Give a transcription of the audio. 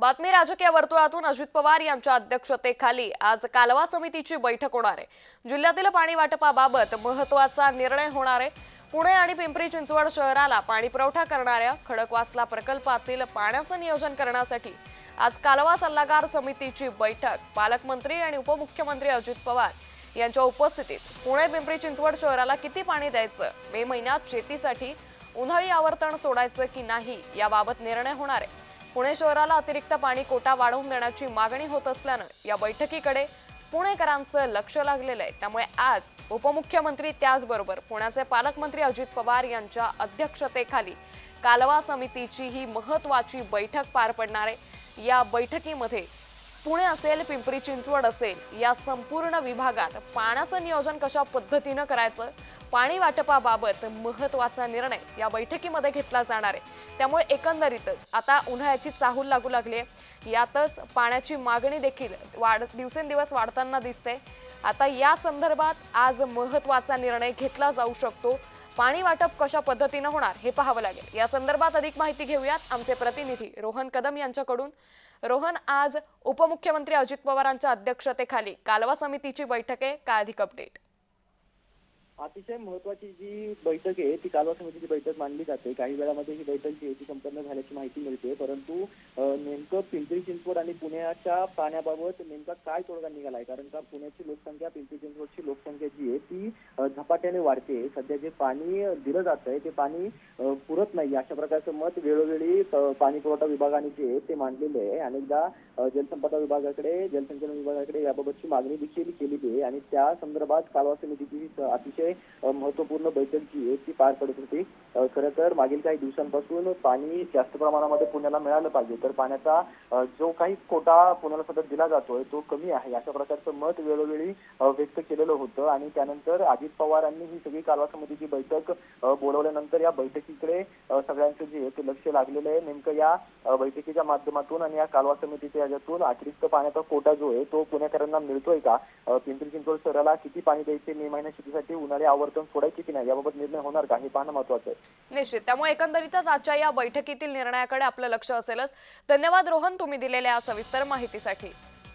बातमी राजकीय वर्तुळातून अजित पवार यांच्या अध्यक्षतेखाली आज कालवा समितीची बैठक होणार आहे. जिल्ह्यातील पाणी वाटपाबाबत महत्त्वाचा निर्णय होणार आहे. पुणे आणि पिंपरी चिंचवड शहराला पाणी पुरवठा करणाऱ्या खडकवासला प्रकल्पातील पाण्याचं नियोजन करण्यासाठी आज कालवा सल्लागार समितीची बैठक. पालकमंत्री आणि उपमुख्यमंत्री अजित पवार यांच्या उपस्थितीत पुणे पिंपरी चिंचवड शहराला किती पाणी द्यायचं? मे महिन्यात शेतीसाठी उन्हाळी आवर्तन सोडायचं की नाही? याबाबत निर्णय होणार आहे. पुणे शहराला अतिरिक्त पाणी कोटा वाढवून देण्याची मागणी होत असल्यानं या बैठकीकडे पुणेकरांचं लक्ष लागलेलं आहे. त्यामुळे आज उपमुख्यमंत्री त्याचबरोबर पुण्याचे पालकमंत्री अजित पवार यांच्या अध्यक्षतेखाली कालवा समितीची ही महत्वाची बैठक पार पडणार आहे. या बैठकीमध्ये पुणे असेल पिंपरी चिंचवड असेल या संपूर्ण विभागात पाण्याचं नियोजन कशा पद्धतीनं करायचं पाणी वाटपाबाबत महत्त्वाचा निर्णय या बैठकीमध्ये घेतला जाणार आहे. त्यामुळे एकंदरीतच आता उन्हाळ्याची चाहूल लागू लागली आहे. यातच पाण्याची मागणी देखील वाढ दिवसेंदिवस वाढताना दिसते. आता या संदर्भात आज महत्त्वाचा निर्णय घेतला जाऊ शकतो. पाणी वाटप कशा पद्धतीनं होणार हे पाहावं लागेल. या संदर्भात अधिक माहिती घेऊयात आमचे प्रतिनिधी रोहन कदम यांच्याकडून. रोहन आज उपमुख्यमंत्री अजित पवारांच्या अध्यक्षतेखाली कालवा समितीची बैठक आहे. काय अधिक अपडेट अतिशय महत्वाची जी बैठक आहे ती कालवा समितीची बैठक मानली जाते. काही वेळामध्ये ही बैठक जी आहे ती संपन्न झाल्याची माहिती मिळते. परंतु नेमकं पिंपरी चिंचवड आणि पुण्याच्या पाण्याबाबत नेमका काय तोडगा निघालाय? कारण का पुण्याची लोकसंख्या पिंपरी चिंचवडची लोकसंख्या जी आहे ती झपाट्याने वाढते सध्या जे पाणी दिलं जात आहे ते पाणी पुरत नाही अशा प्रकारचं मत वेळोवेळी पाणी पुरवठा विभागाने जे आहे ते मांडलेलं आहे. अनेकदा जलसंपदा विभागाकडे जलसंचालन विभागाकडे याबाबतची मागणी देखील केलेली आहे. आणि त्या संदर्भात कालवा समितीची अतिशय अं, महत्त्वपूर्ण बैठक जी आहे ती पार पडत होती. खरं तर मागील काही दिवसांपासून पाणी जास्त प्रमाणामध्ये पुण्याला मिळालं पाहिजे. तर पाण्याचा जो काही कोटा पुण्याला सतत दिला जातोय तो कमी आहे. अशा प्रकारचं मत वेळोवेळी व्यक्त केलेलं होतं. आणि त्यानंतर अजित पवारांनी ही सगळी कालवा समितीची बैठक बोलवल्यानंतर या बैठकीकडे सगळ्यांचं जे आहे ते लक्ष लागलेलं आहे. नेमकं या बैठकीच्या माध्यमातून आणि या कालवा समितीच्या याच्यातून अतिरिक्त पाण्याचा कोटा जो आहे तो पुणेकरांना मिळतोय का? पिंपरी चिंचवड शहराला किती पाणी द्यायचे मे महिन्या शेतीसाठी? उन्हाळी आवर्तन सोडायची की नाही याबाबत निर्णय होणार का हे पाहणं महत्वाचं आहे. निश्चित. त्यामुळे एकंदरीतच आजच्या या बैठकीतील निर्णयाकडे आपलं लक्ष असेलच. धन्यवाद रोहन तुम्ही दिलेल्या सविस्तर माहितीसाठी.